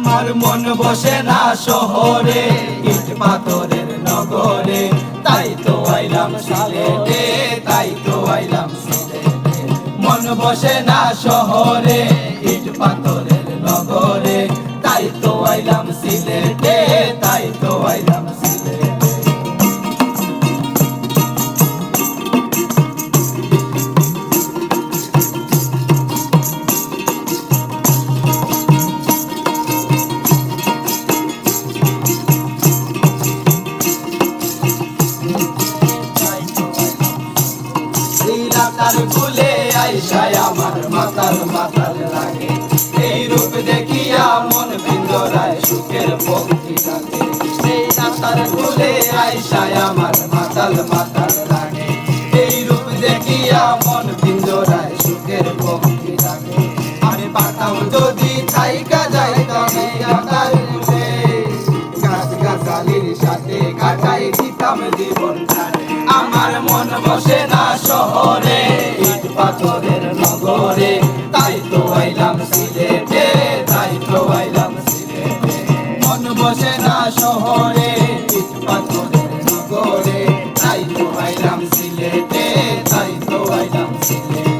আমার মন বসে না শহরে, ইট পাথরের নগরে। তাই তো আইলাম সিলেটে, তাই তো আইলাম সিলেটে। মন বসে না শহরে। ফুলে আইসায় আমার মাতাল মাতাল লাগে। এই রূপ দেখিয়া মন বিন্দরায় সুখের পঙ্ক্তি লাগে। এই রাতার ফুলে আইসায় আমার মাতাল মাতাল লাগে। এই রূপ দেখিয়া মন বিন্দরায় সুখের পঙ্ক্তি লাগে। আমি পাতাম যদি থাইকা যাইতাম এই রাতার ফুলে। গাছ গাছালির সাথে কাটাই দিতাম জীবনটারে আমার মন বসে না সিলেটে, তাই তো আইলাম সিলেটে। মন বসে না শহরে পাথরের নগরে। তাই তো আইলাম সিলেটে, তাই তো আইলাম সিলেটে।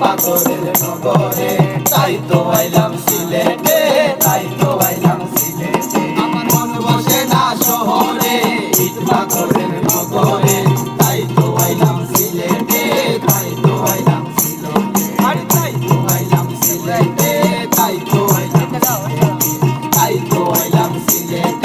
পাগলের নগরে। তাই তো আইলাম সিলেটে তাই তো আইলাম সিলেটে। আমার মন বসে না শহরে ইট নগরে। তাই তো আইলাম সিলেটে তাই তো আইলাম সিলেটে। আরে তাই। তো আইলাম সিলেটে তাই তো আইলাম তাই তো আইলাম সিলেটে।